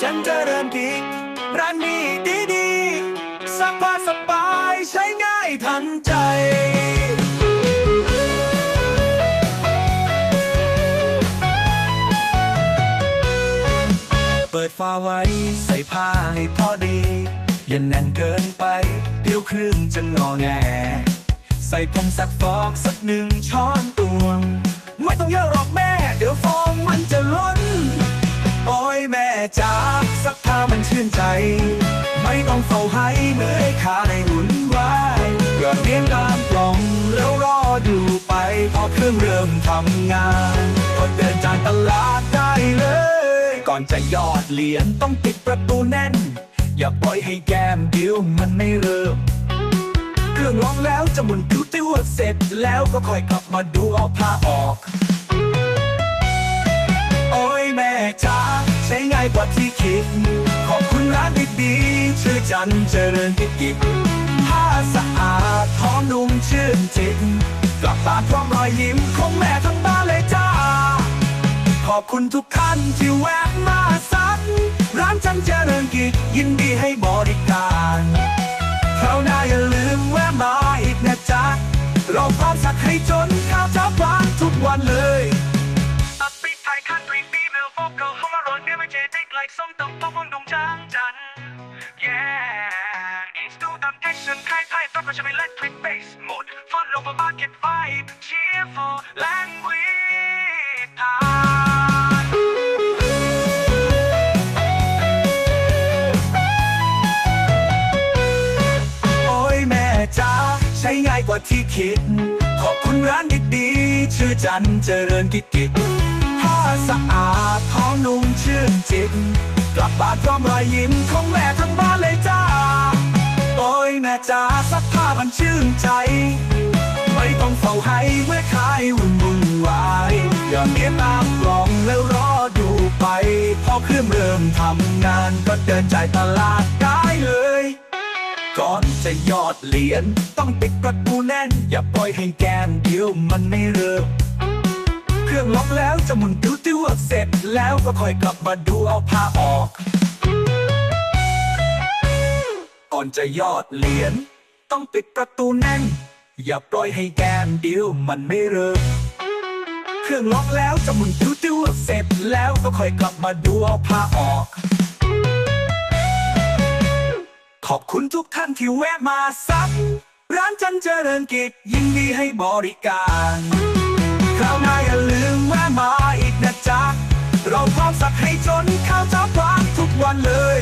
เจะเริญกิจร้านนี้ดีดีๆสบายสบายใช้ง่ายทันใจเปิดฝาไว้ใส่ผ้าให้พอดี อย่าแน่นเกินไปเดี๋ยวเครื่องจะงอแง ใส่ผงซักฟอกสักหนึ่งช้อนตว สักผ้ามันชื่นใจ ไม่ต้องเฝ้าให้เมื่อยขาในหุ่นวายเริ่มเรียงตามกล่องแล้วรอดูไป พอเครื่องเริ่มทำงานก็เดินจากตลาดได้เลย ก่อนจะยอดเหรียญต้องปิดประตูแน่น อย่าปล่อยให้แก้มเดียวมันไม่เริ่มเครื่องร้องแล้วจะหมุนติ้วติ้วเสร็จแล้วก็ค่อยกลับมาดูเอาผ้าออก จันเจริญกิจกิจผ้าสะอาดหอมนุ่มชื่นจิตกลับบ้านพร้อมรอยยิ้มของแม่ทั้งบ้านเลยจ้า ขอบคุณทุกท่านที่แวะมาซักร้านจันเจริญกิจยินดีให้บริการคราวหน้าอย่าลืมแวะมาอีกนะจ๊ะเราพร้อมสักให้จนข้าวเช้าบ้านทุกวันเลย to the action ไทยต้องมาใช้ electric bass mode Follow the market vibe Cheerful language ไทยโอ้ยแม่จ๋าใช้ง่ายกว่าที่คิด ขอบคุณร้านดีๆชื่อจันเจริญกิจกิจผ้าสะอาดหอมนุ่มชื่นจิตกลับบ้านพร้อมรอยยิ้มของแม่ทั้งบ้านเลยจ้า จ๋าซักผ้ามันชื่นใจ ไม่ต้องเฝ้าให้เมื่อขายวุ่นวุ่นวายอย่าเมียนตามกล่องแล้วรอดูไป พอเครื่องเริ่มทำงานก็เดินจ่ายตลาดได้เลย ก่อนจะยอดเหรียญต้องปิดประตูแน่น อย่าปล่อยให้แกมเดียวมันไม่เริ่มเครื่องล็อกแล้วจะหมุนติ้วติ้วเสร็จแล้วก็ค่อยกลับมาดูเอาผ้าออก ก่อนจะยอดเหรียญต้องปิดประตูแน่น อย่าปล่อยให้แกมเดียวมันไม่เริ่มเครื่องล็อกแล้วจะหมุนติ้วติ้วเสร็จแล้วก็ค่อยกลับมาดูเอาผ้าออก ขอบคุณทุกท่านที่แวะมาซักร้านจันเจริญกิจยินดีให้บริการคราวหน้าอย่าลืมแวะมาอีกนะจ๊ะ เราพร้อมสักให้จนข้าวเจ้าพร้อมทุกวันเลย